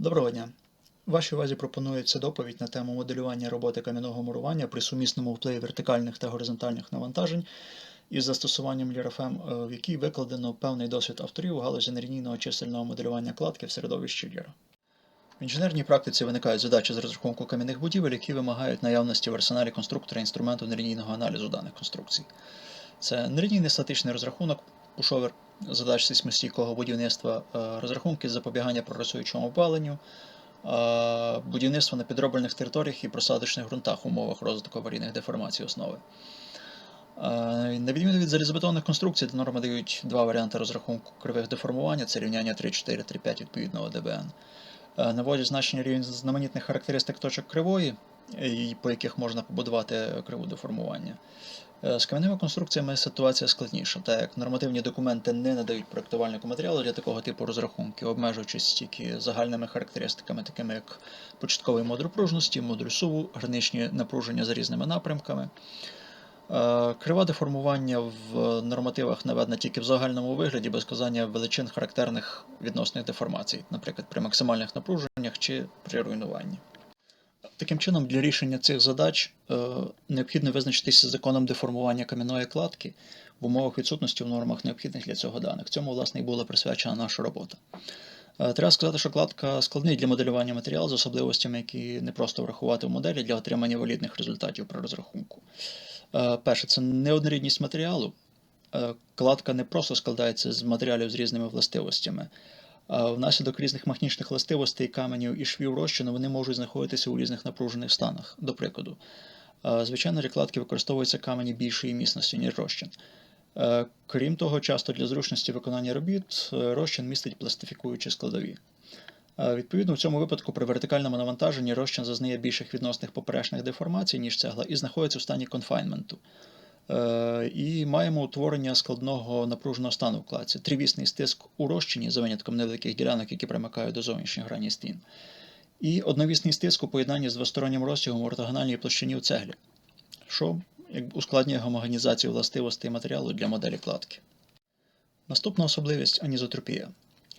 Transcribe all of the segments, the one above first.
Доброго дня! Вашій увазі пропонується доповідь на тему моделювання роботи кам'яного мурування при сумісному впливі вертикальних та горизонтальних навантажень із застосуванням LRFM, е, в якій викладено певний досвід авторів у галузі нелінійного чисельного моделювання кладки в середовищі LIR. В інженерній практиці виникають задачі з розрахунку кам'яних будівель, які вимагають наявності в арсеналі конструктора інструменту нелінійного аналізу даних конструкцій. Це нелінійний статичний розрахунок, пушовер задач сейсмостійкого будівництва, е, розрахунки запобігання прогресуючому опаленню, е, будівництво на підроблених територіях і просадочних ґрунтах в умовах розвитку аварійних деформацій основи. Е, На відміну від залізобетонних конструкцій, де норми дають два варіанти розрахунку кривих деформування, це рівняння 3,4, 3,5 відповідного ДБН. Наводять значення рівень знаменітних характеристик точок кривої, по яких можна побудувати криву деформування. Е, З кам'яними конструкціями ситуація складніша, так як нормативні документи не надають проєктувальнику матеріалу для такого типу розрахунків, обмежуючись тільки загальними характеристиками, такими як початковий модуль пружності, модуль суву, граничні напруження за різними напрямками. Е, Крива деформування в нормативах наведена тільки в загальному вигляді, без сказання величин характерних відносних деформацій, наприклад, при максимальних напруженнях чи при руйнуванні. Таким чином, для рішення цих задач е, необхідно визначитися законом деформування кам'яної кладки в умовах відсутності в нормах необхідних для цього даних. Цьому, власне, і була присвячена наша робота. Е, Треба сказати, що кладка складний для моделювання матеріал з особливостями, які не просто врахувати в моделі для отримання валідних результатів при розрахунку. Е, Перше, це неоднорідність матеріалу. Кладка не просто складається з матеріалів з різними властивостями. Внаслідок різних механічних властивостей каменів і швів розчину вони можуть знаходитися у різних напружених станах. До прикладу, звичайно, для кладки використовуються камені більшої міцності, ніж розчин. Крім того, часто для зручності виконання робіт е, розчин містить пластифікуючі складові. Відповідно, в цьому випадку при вертикальному навантаженні розчин зазнає більших відносних поперечних деформацій, ніж цегла, і знаходиться в стані конфайнменту. Е, І маємо утворення складного напруженого стану в кладці. Тривісний стиск у розчині за винятком невеликих ділянок, які примикають до зовнішніх грані стін. І одновісний стиск у поєднанні з двостороннім розтягом в ортогональній площині у цеглі, що ускладнює гомогенізацію властивостей матеріалу для моделі кладки. Наступна особливість анізотропія.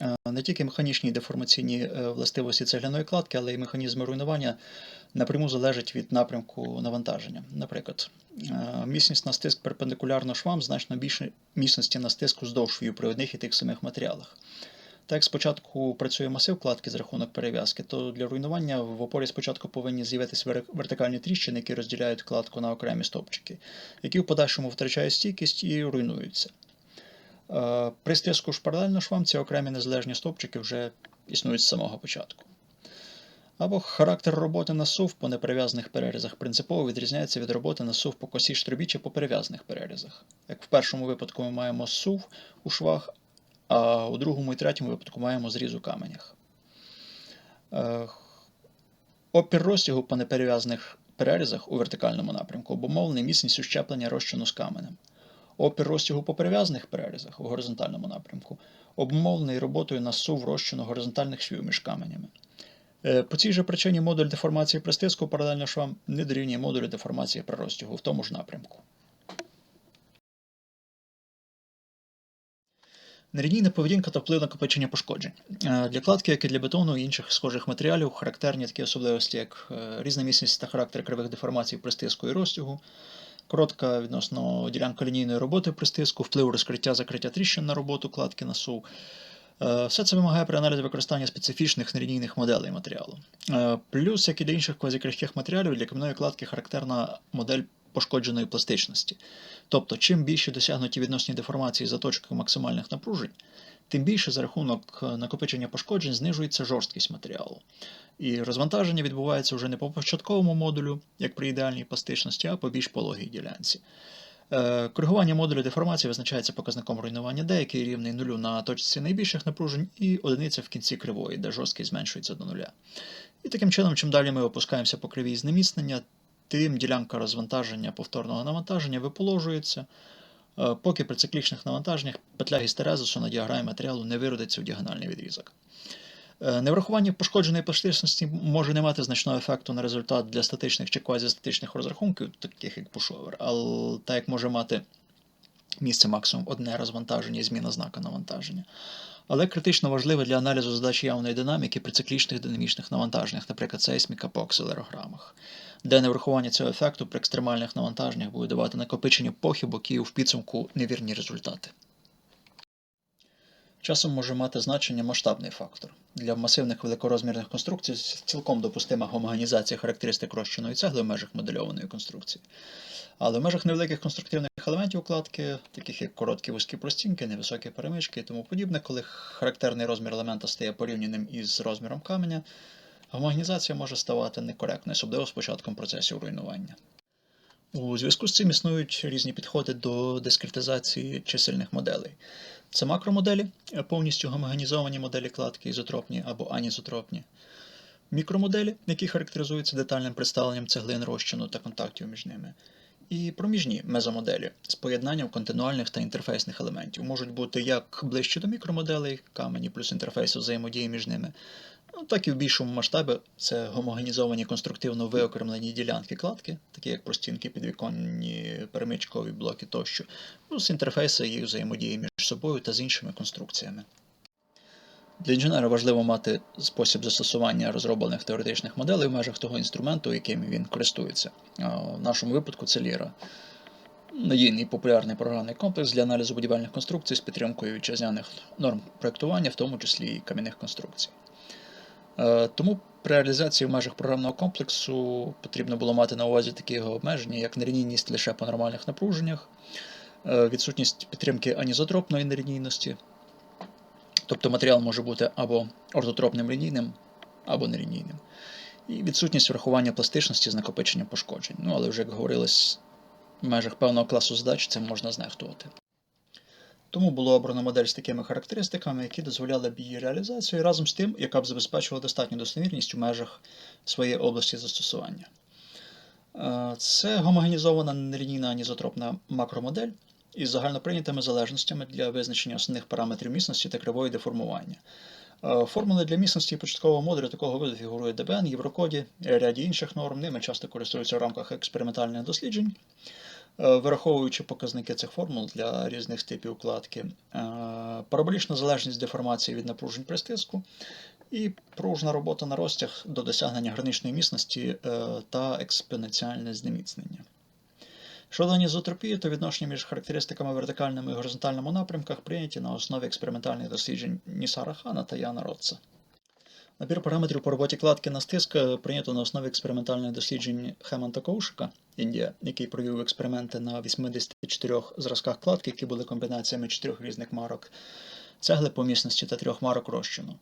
Е, Не тільки механічні деформаційні е, властивості цегляної кладки, але й механізми руйнування напряму залежать від напрямку навантаження. Наприклад, е, міцність на стиск перпендикулярно швам значно більше міцності на стиску здовж швів при одних і тих самих матеріалах. Так як спочатку працює масив кладки з рахунок перев'язки, то для руйнування в опорі спочатку повинні з'явитися вертикальні тріщини, які розділяють кладку на окремі стовпчики, які в подальшому втрачають стійкість і руйнуються. Е, При стиску паралельно швам ці окремі незалежні стовпчики вже існують з самого початку. Або характер роботи на сув по неприв'язаних перерізах принципово відрізняється від роботи на сув по косі штробі чи по перев'язаних перерізах. Як в першому випадку ми маємо сув у швах, а у другому і третьому випадку маємо зріз у каменях. Е, Опір розтягу по неперев'язаних перерізах у вертикальному напрямку обумовлений міцністю щеплення розчину з каменем. Опір розтягу по перев'язаних перерізах у горизонтальному напрямку обумовлений роботою на сув розчину горизонтальних швів між каменями. Е, По цій же причині модуль деформації при стиску паралельно швам не дорівнює модулю деформації при розтягу в тому ж напрямку. Нерівнійна поведінка та вплив накопичення пошкоджень. Е, Для кладки, як і для бетону і інших схожих матеріалів, характерні такі особливості, як е, різна міцність та характер кривих деформацій при стиску і розтягу, коротка відносно ділянка лінійної роботи при стиску, вплив розкриття закриття тріщин на роботу кладки на сув. Е, Все це вимагає при аналізі використання специфічних нелінійних моделей матеріалу. Е, Плюс, як і для інших квазікрихких матеріалів, для кам'яної кладки характерна модель пошкодженої пластичності. Тобто, чим більше досягнуті відносні деформації за точкою максимальних напружень, тим більше за рахунок е, накопичення пошкоджень знижується жорсткість матеріалу. І розвантаження відбувається вже не по початковому модулю, як при ідеальній пластичності, а по більш пологій ділянці. Е, Коригування модулю деформації визначається показником руйнування D, який рівний нулю на точці найбільших напружень, і одиниця в кінці кривої, де жорсткість зменшується до нуля. І таким чином, чим далі ми опускаємося по кривій знеміцнення, тим ділянка розвантаження повторного навантаження виположується, поки при циклічних навантаженнях петля гістерезису на діаграмі матеріалу не виродиться в діагональний відрізок. Е, Неврахування пошкодженої пластичності може не мати значного ефекту на результат для статичних чи квазістатичних розрахунків, таких як пушовер, але так як може мати місце максимум одне розвантаження і зміна знака навантаження. Але критично важливе для аналізу задач явної динаміки при циклічних динамічних навантаженнях, наприклад, сейсміка по акселерограмах, де неврахування цього ефекту при екстремальних навантаженнях буде давати накопичення похибок і в підсумку невірні результати. Часом може мати значення масштабний фактор. Для масивних великорозмірних конструкцій цілком допустима гомогенізація характеристик розчиної цегли в межах модельованої конструкції. Але в межах невеликих конструктивних елементів укладки, таких як короткі вузькі простінки, невисокі перемички і тому подібне, коли характерний розмір елемента стає порівняним із розміром каменя, гомогенізація може ставати некоректною, особливо з початком процесів руйнування. У зв'язку з цим існують різні підходи до дискретизації чисельних моделей. Це макромоделі, повністю гомогенізовані моделі кладки, ізотропні або анізотропні. Мікромоделі, які характеризуються детальним представленням цеглин розчину та контактів між ними. І проміжні мезомоделі з поєднанням континуальних та інтерфейсних елементів можуть бути як ближче до мікромоделей, камені плюс інтерфейсу взаємодії між ними, ну, так і в більшому масштабі це гомогенізовані конструктивно виокремлені ділянки кладки, такі як простінки, підвіконні, перемичкові блоки тощо, плюс інтерфейси їх взаємодії між собою та з іншими конструкціями. Для інженера важливо мати спосіб застосування розроблених теоретичних моделей в межах того інструменту, яким він користується. В нашому випадку це Ліра. Надійний популярний програмний комплекс для аналізу будівельних конструкцій з підтримкою вітчизняних норм проєктування, в тому числі і кам'яних конструкцій. Е, Тому при реалізації в межах програмного комплексу потрібно було мати на увазі такі його обмеження, як нерівність лише по нормальних напруженнях, е, відсутність підтримки анізотропної нерівнійності, тобто матеріал може бути або ортотропним лінійним, або нелінійним, і відсутність врахування пластичності з накопиченням пошкоджень. Ну, але вже як говорилось, в межах певного класу задач це можна знехтувати. Тому було обрано модель з такими характеристиками, які дозволяли б її реалізацію, разом з тим, яка б забезпечувала достатню достовірність у межах своєї області застосування. Е, Це гомогенізована нелінійна анізотропна макромодель із загальноприйнятими залежностями для визначення основних параметрів міцності та кривої деформування. Е, Формули для міцності початкового модулю такого виду фігурує ДБН, Єврокоді, ряді інших норм. Ними часто користуються в рамках експериментальних досліджень. Е, Вираховуючи показники цих формул для різних типів укладки, е, параболічна залежність деформації від напружень при стиску і пружна робота на розтяг до досягнення граничної міцності е, та експоненціальне знеміцнення. Щодо анізотропії, то відношення між характеристиками в вертикальному і горизонтальному напрямках прийняті на основі експериментальних досліджень Нісара Хана та Яна Ротца. Набір параметрів по роботі кладки на стиск е, прийнято на основі експериментальних досліджень Хеманта Коушика, Індія, який провів експерименти на 84 зразках кладки, які були комбінаціями чотирьох різних марок цегли по міцності та трьох марок розчину.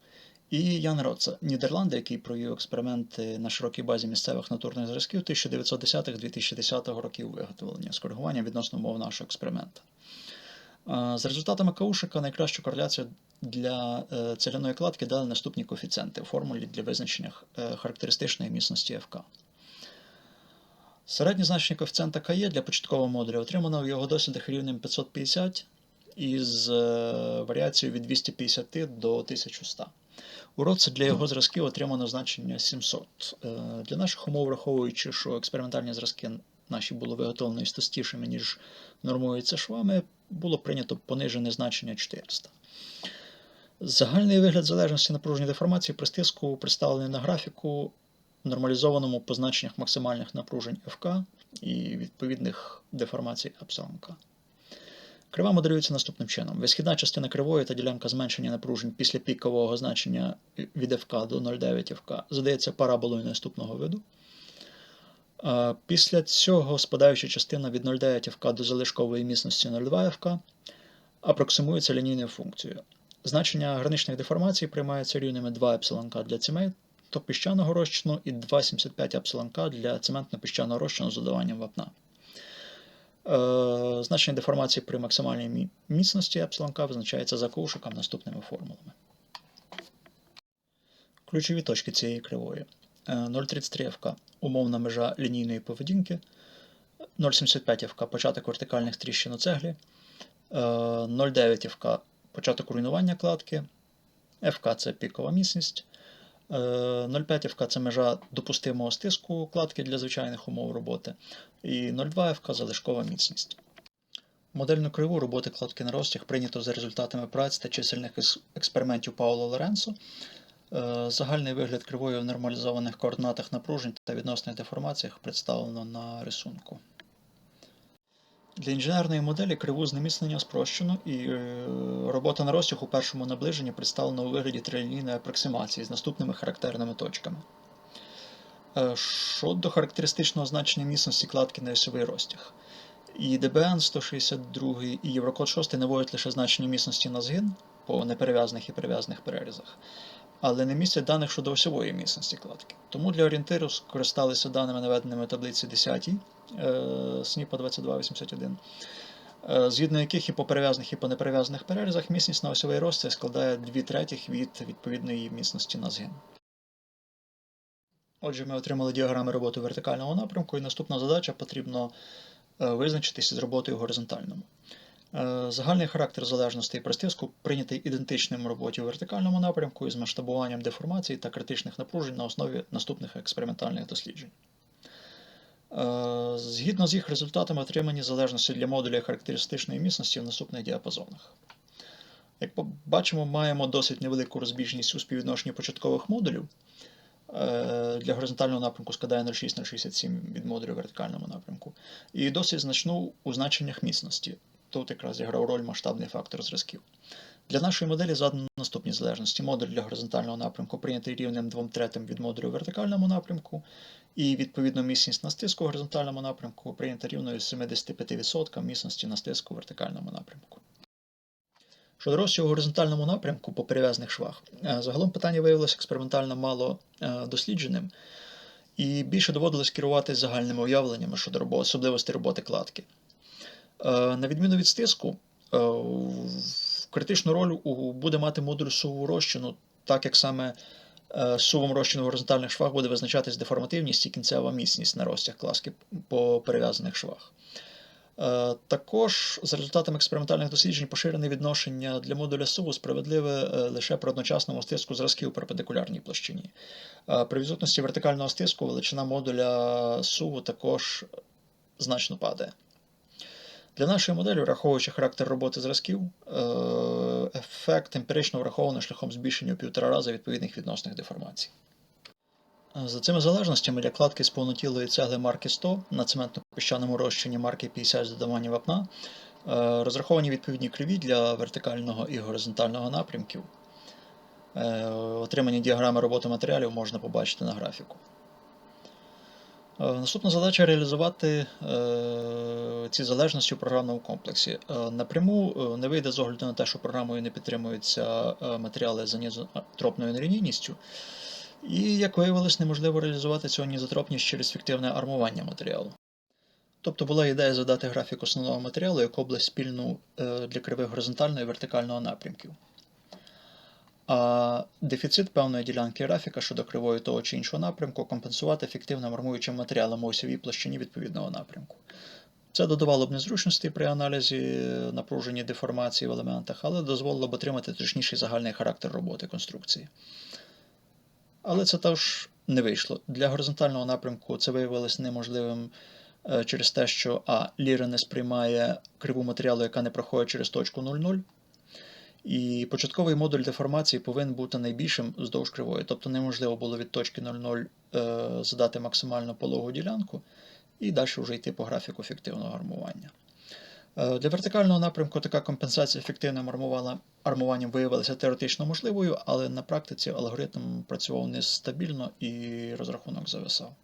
І Ян Роца, Нідерланди, який провів експерименти на широкій базі місцевих натурних зразків 1910-2010 років виготовлення з коригуванням відносно умов нашого експерименту. За результатами Каушика найкращу кореляцію для е, цегляної кладки дали наступні коефіцієнти у формулі для визначення е, характеристичної міцності ФК. Середнє значення коефіцієнта КЕ для початкового модуля отримано в його дослідах рівнем 550 із е, варіацією від 250 до 1100. У році для його зразків отримано значення 700. Е, Для наших умов, враховуючи, що експериментальні зразки наші були виготовлені стостішими, ніж нормуються швами, було прийнято понижене значення 400. Загальний вигляд залежності напруження деформації при стиску представлений на графіку, нормалізованому по значеннях максимальних напружень ФК і відповідних деформацій епсилон К. Крива моделюється наступним чином. Висхідна частина кривої та ділянка зменшення напружень після пікового значення від ФК до 0,9 ФК задається параболою наступного виду. Після цього спадаюча частина від 0,9 ФК до залишкової міцності 0,2 ФК апроксимується лінійною функцією. Значення граничних деформацій приймаються рівнями 2 епсилон для цементу піщаного розчину і 2,75 епсилон для цементно-піщаного розчину з додаванням вапна. Е, Значення деформації при максимальній міцності епсилон визначається за ковшиком наступними формулами. Ключові точки цієї кривої. Е, 0,33 ФК умовна межа лінійної поведінки, 0,75 ФК початок вертикальних тріщин у цеглі, е, 0,9 ФК початок руйнування кладки, ФК це пікова міцність, е, 0,5 ФК це межа допустимого стиску кладки для звичайних умов роботи, і 0,2 ФК залишкова міцність. Модельну криву роботи кладки на розтяг прийнято за результатами праць та чисельних експериментів Пауло Лоренцо. Е, Загальний вигляд кривої в нормалізованих координатах напружень та відносних деформаціях представлено на рисунку. Для інженерної моделі криву знеміцнення спрощено, і е, робота на розтяг у першому наближенні представлена у вигляді трилінійної апроксимації з наступними характерними точками. Е, Щодо характеристичного значення міцності кладки на осьовий розтяг. І ДБН 162 і Єврокод 6 наводять лише значення міцності на згин по неперев'язаних і перев'язаних перерізах, але не містять даних щодо осьової міцності кладки. Тому для орієнтиру скористалися даними, наведеними в таблиці 10 е, СНІПа 2281, е, згідно яких і по перев'язаних, і по неперев'язаних перерізах міцність на осьовий розтяг складає 2 третіх від відповідної міцності на згин. Отже, ми отримали діаграми роботи вертикального напрямку, і наступна задача потрібно е, визначитися з роботою горизонтальному. Е, Загальний характер залежностей при стиску прийнятий ідентичним в роботі у вертикальному напрямку із масштабуванням деформацій та критичних напружень на основі наступних експериментальних досліджень. Е, Згідно з їх результатами отримані залежності для модуля характеристичної міцності в наступних діапазонах. Як бачимо, маємо досить невелику розбіжність у співвідношенні початкових модулів. Е, Для горизонтального напрямку складає 0,6-0,67 від модулю вертикальному напрямку. І досить значну у значеннях міцності. Тут якраз зіграв роль масштабний фактор зразків. Для нашої моделі задано наступні залежності. Модуль для горизонтального напрямку прийнятий рівнем 2 третим від модулю в вертикальному напрямку, і відповідно міцність на стиску в горизонтальному напрямку прийнята рівною 75% міцності на стиску в вертикальному напрямку. Щодо розтягу у горизонтальному напрямку по перев'язних швах, е, загалом питання виявилося експериментально мало е, дослідженим, і більше доводилось керуватися загальними уявленнями щодо особливостей роботи кладки. Е, На відміну від стиску, е, критичну роль буде мати модуль суву розчину, так як саме е, сувом розчину в горизонтальних швах буде визначатись деформативність і кінцева міцність на розтяг класки по перев'язаних швах. Також за результатами експериментальних досліджень поширене відношення для модуля суву справедливе лише при одночасному стиску зразків у перпендикулярній площині. При відсутності вертикального стиску величина модуля суву також значно падає. Для нашої моделі, враховуючи характер роботи зразків, е, ефект емпірично враховано шляхом збільшення у півтора рази відповідних відносних деформацій. Е, За цими залежностями для кладки з повнотілої цегли марки 100 на цементно-піщаному розчині марки 50 з додаванням вапна е, розраховані відповідні криві для вертикального і горизонтального напрямків. Отримані діаграми роботи матеріалів можна побачити на графіку. Е, Наступна задача реалізувати е, ці залежності у програмному комплексі. Е, Напряму не вийде з огляду на те, що програмою не підтримуються матеріали з анізотропною нерівнійністю. І, як виявилось, неможливо реалізувати цю анізотропність через фіктивне армування матеріалу. Тобто була ідея задати графік основного матеріалу як область спільну для кривих горизонтального і вертикального напрямків. А дефіцит певної ділянки графіка щодо кривої того чи іншого напрямку компенсувати фіктивним армуючим матеріалом у осьовій площині відповідного напрямку. Це додавало б незручності при аналізі напруження деформації в елементах, але дозволило б отримати точніший загальний характер роботи конструкції. Але це також не вийшло. Для горизонтального напрямку це виявилось неможливим е, через те, що А. Ліра не сприймає криву матеріалу, яка не проходить через точку 0,0. І початковий модуль деформації повинен бути найбільшим вздовж кривої, тобто неможливо було від точки 0,0 е, задати максимально пологу ділянку і далі вже йти по графіку фіктивного армування. Е, Для вертикального напрямку така компенсація ефективним армуванням виявилася теоретично можливою, але на практиці алгоритм працював нестабільно і розрахунок зависав.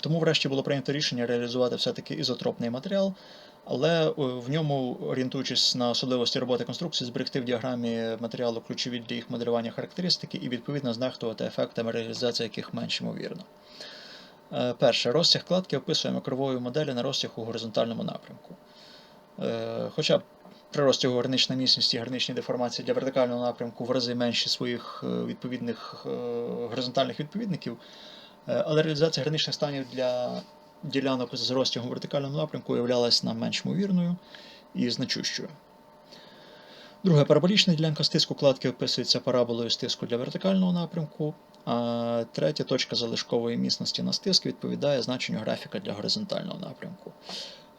Тому врешті було прийнято рішення реалізувати все-таки ізотропний матеріал, але е, в ньому, орієнтуючись на особливості роботи конструкції, зберегти в діаграмі матеріалу ключові для їх моделювання характеристики і відповідно знехтувати ефектами реалізації яких менш ймовірно. Е, Перше, розтяг кладки описуємо кривою моделі на розтяг у горизонтальному напрямку. Е, Хоча при розтягу гранична міцність і деформації для вертикального напрямку в рази менші своїх відповідних горизонтальних відповідників, але реалізація граничних станів для ділянок з розтягом в вертикальному напрямку виявлялась нам менш ймовірною і значущою. Друге, параболічна ділянка стиску кладки описується параболою стиску для вертикального напрямку. А третя точка залишкової міцності на стиск відповідає значенню графіка для горизонтального напрямку.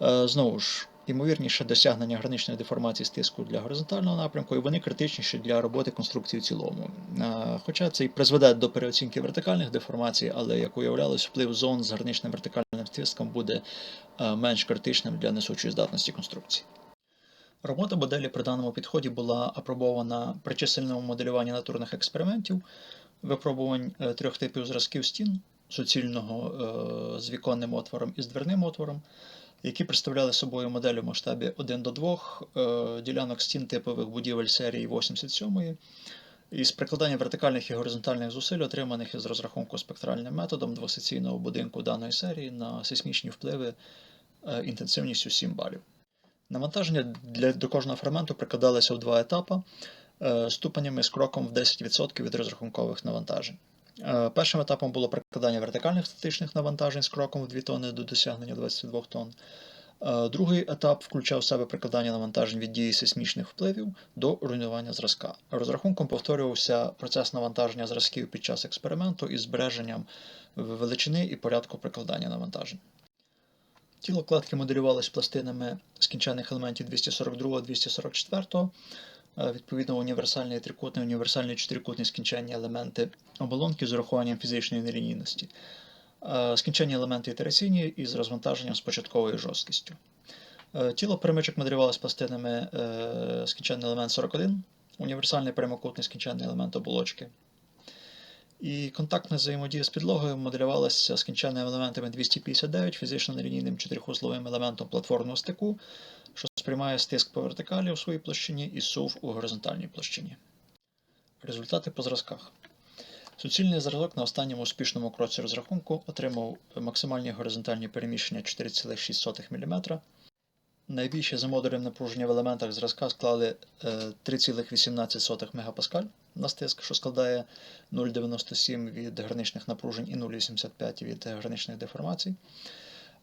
Е, Знову ж, ймовірніше досягнення граничної деформації стиску для горизонтального напрямку, і вони критичніші для роботи конструкції в цілому. Е, Хоча це і призведе до переоцінки вертикальних деформацій, але як уявлялось, вплив зон з граничним вертикальним стиском буде е, менш критичним для несучої здатності конструкції. Робота моделі при даному підході була апробована при чисельному моделюванні натурних експериментів, випробувань е, трьох типів зразків стін суцільного е, з віконним отвором і з дверним отвором, які представляли собою модель у масштабі 1 до 2 е, ділянок стін типових будівель серії 87 із прикладання вертикальних і горизонтальних зусиль, отриманих із розрахунку спектральним методом двосеційного будинку даної серії на сейсмічні впливи е, інтенсивністю 7 балів. Навантаження для, до кожного фрагменту прикладалося в два етапи е, ступенями з кроком в 10% від розрахункових навантажень. Е, Першим етапом було прикладання вертикальних статичних навантажень з кроком в 2 тонни до досягнення 22 тонн. Е, Другий етап включав в себе прикладання навантажень від дії сейсмічних впливів до руйнування зразка. Розрахунком повторювався процес навантаження зразків під час експерименту із збереженням величини і порядку прикладання навантажень. Тіло кладки моделювалось пластинами скінчених елементів 242-244, е, відповідно універсальний трикутний, універсальний чотирикутний скінченні елементи оболонки з урахуванням фізичної нелінійності, е, скінченні елементи ітераційні із розвантаженням з початковою жорсткістю. Е, Тіло перемичок моделювалось пластинами е, скінченний елемент 41, універсальний прямокутний скінченний елемент оболочки. І контактна взаємодія з підлогою моделювалася скінченними елементами 259, фізично нелінійним чотирихузловим елементом платформного стику, що сприймає стиск по вертикалі у своїй площині і сув у горизонтальній площині. Результати по зразках. Суцільний зразок на останньому успішному кроці розрахунку отримав максимальні горизонтальні переміщення 4,6 мм. Найбільше за модулем напруження в елементах зразка склали е, 3,18 МПа на стиск, що складає 0,97 від граничних напружень і 0,85 від граничних деформацій.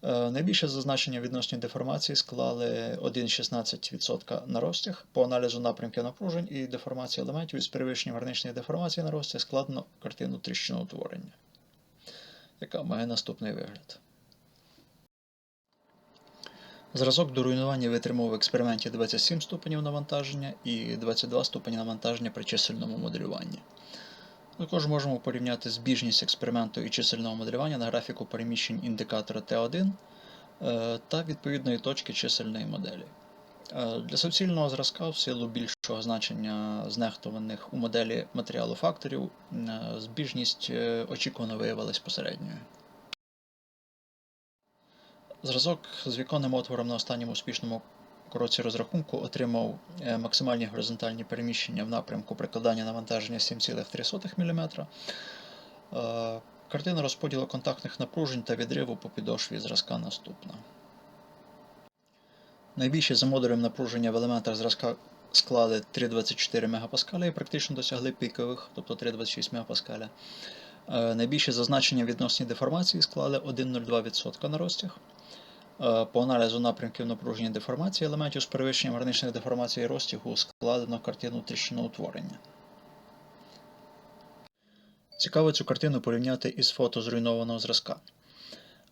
Е, Найбільше зазначення відносні деформації склали 1,16% на розтяг. По аналізу напрямків напружень і деформації елементів із перевищенням граничних деформацій на розтяг складено картину тріщиноутворення, яка має наступний вигляд. Зразок до руйнування витримав в експерименті 27 ступенів навантаження і 22 ступені навантаження при чисельному моделюванні. Також можемо порівняти збіжність експерименту і чисельного моделювання на графіку переміщень індикатора Т1 е, та відповідної точки чисельної моделі. Е, Для суцільного зразка в силу більшого значення знехтуваних у моделі матеріалу факторів е, збіжність очікувано виявилась посередньою. Зразок з віконним отвором на останньому успішному кроці розрахунку отримав е, максимальні горизонтальні переміщення в напрямку прикладання навантаження 7,3 мм. Е, Картина розподілу контактних напружень та відриву по підошві зразка наступна. Найбільше за модулем напруження в елементах зразка склали 3,24 МПа і практично досягли пікових, тобто 3,26 МПа. Найбільше зазначення відносні деформації склали 1,02% на розтяг. Е, По аналізу напрямків напруження деформації елементів з перевищенням граничних деформацій розтягу складено картину тріщиноутворення. Цікаво цю картину порівняти із фото зруйнованого зразка.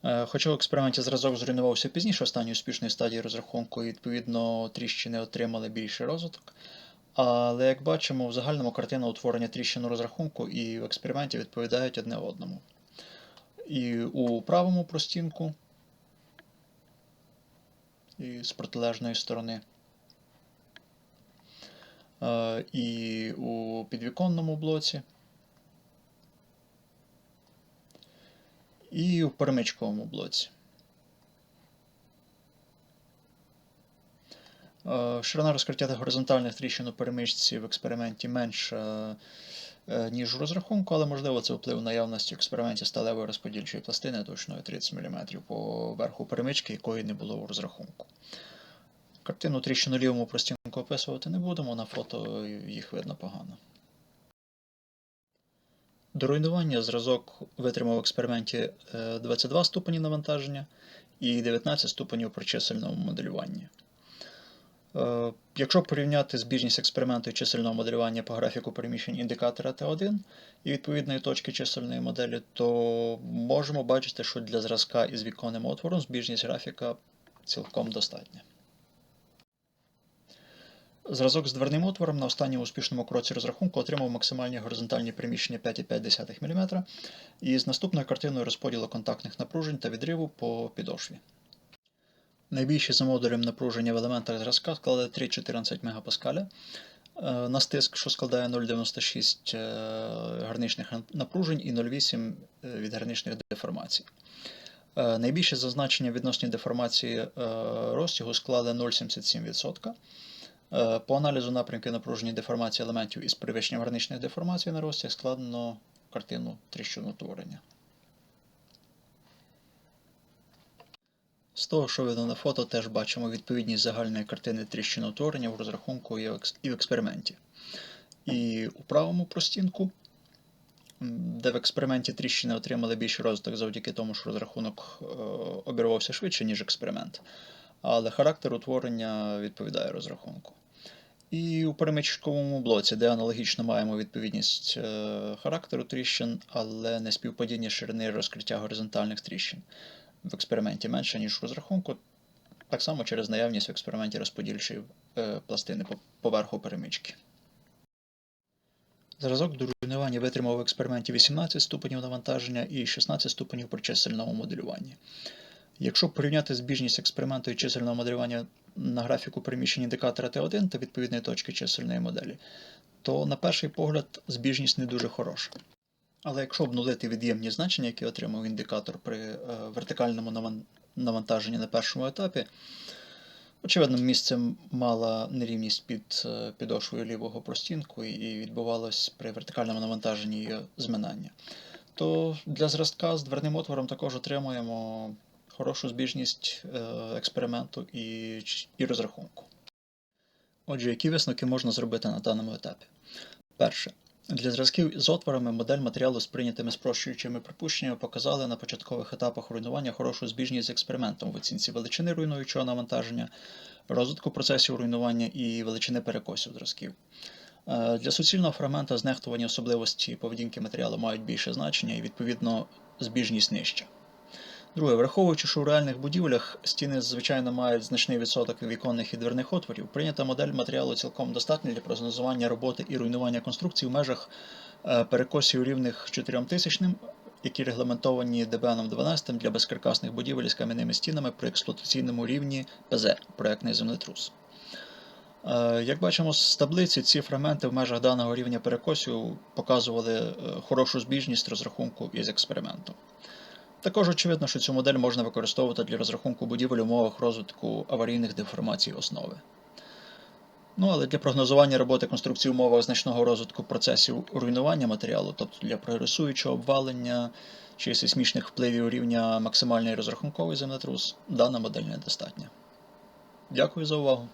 Е, Хоча в експерименті зразок зруйнувався пізніше останньої успішної стадії розрахунку, і відповідно тріщини отримали більший розвиток. Але як бачимо, в загальному картина утворення тріщин у розрахунку і в експерименті відповідають одне одному. І у правому простінку, і з протилежної сторони. Е, І у підвіконному блоці. І у перемичковому блоці. Е, Ширина розкриття горизонтальних тріщин у перемичці в експерименті менша, ніж у розрахунку, але можливо це вплив наявності експерименті сталевої розподільчої пластини точною 30 мм по верху перемички, якої не було у розрахунку. Картину тріщину лівому простінку описувати не будемо, на фото їх видно погано. До руйнування зразок витримав в експерименті е, 22 ступені навантаження і 19 ступенів при чисельному моделюванні. Е, Якщо порівняти збіжність експерименту чисельного моделювання по графіку переміщень індикатора Т1 і відповідної точки чисельної моделі, то можемо бачити, що для зразка із віконним отвором збіжність графіка цілком достатня. Зразок з дверним отвором на останньому успішному кроці розрахунку отримав максимальні горизонтальні приміщення 5,5 мм і з наступною картиною розподілу контактних напружень та відриву по підошві. Найбільші за модулем напруження в елементах зразка складає 3,14 МПа. Е, На стиск, що складає 0,96 е, гарничних напружень і 0,8 е, від гарничних деформацій. Найбільше зазначення відносні деформації розтягу склали 0,77%. Е, По аналізу напрямки напруження деформації елементів із перевищенням гарничних деформацій на розтяг складено картину тріщинотворення. З того, що видно на фото, теж бачимо відповідність загальної картини тріщинотворення в розрахунку і в експерименті. І у правому простінку, де в експерименті тріщини отримали більший розвиток завдяки тому, що розрахунок е, обірвався швидше, ніж експеримент. Але характер утворення відповідає розрахунку. І у перемичковому блоці, де аналогічно маємо відповідність е, характеру тріщин, але не співпадіння ширини розкриття горизонтальних тріщин. В експерименті менше, ніж в розрахунку, так само через наявність в експерименті розподільчої е, пластини по поверху перемички. Зразок до витримав в експерименті 18 ступенів навантаження і 16 ступенів при чисельному моделюванні. Якщо порівняти збіжність експерименту і чисельного моделювання на графіку переміщення індикатора Т1 та відповідної точки чисельної моделі, то на перший погляд збіжність не дуже хороша. Але якщо обнулити від'ємні значення, які отримав індикатор при е, вертикальному навантаженні на першому етапі, очевидно, місцем мала нерівність під е, підошвою лівого простінку і відбувалось при вертикальному навантаженні її зминання, то для зразка з дверним отвором також отримуємо хорошу збіжність е, експерименту і, і розрахунку. Отже, які висновки можна зробити на даному етапі? Перше. Для зразків з отворами модель матеріалу з прийнятими спрощуючими припущеннями показали на початкових етапах руйнування хорошу збіжність з експериментом в оцінці величини руйнуючого навантаження, розвитку процесів руйнування і величини перекосів зразків. Е, Для суцільного фрагмента знехтувані особливості поведінки матеріалу мають більше значення і, відповідно, збіжність нижча. Друге, враховуючи, що у реальних будівлях стіни звичайно мають значний відсоток віконних і дверних отворів, прийнята модель матеріалу цілком достатня для прогнозування роботи і руйнування конструкцій в межах е, перекосів рівних 4000, які регламентовані ДБНом 12 для безкаркасних будівель із кам'яними стінами при експлуатаційному рівні ПЗ проектний землетрус. Е, Як бачимо з таблиці, ці фрагменти в межах даного рівня перекосів показували е, хорошу збіжність розрахунку із експериментом. Також очевидно, що цю модель можна використовувати для розрахунку будівель у умовах розвитку аварійних деформацій основи. Ну, але для прогнозування роботи конструкції в умовах значного розвитку процесів руйнування матеріалу, тобто для прогресуючого обвалення чи сейсмічних впливів рівня максимальний розрахунковий землетрус, дана модель недостатня. Дякую за увагу.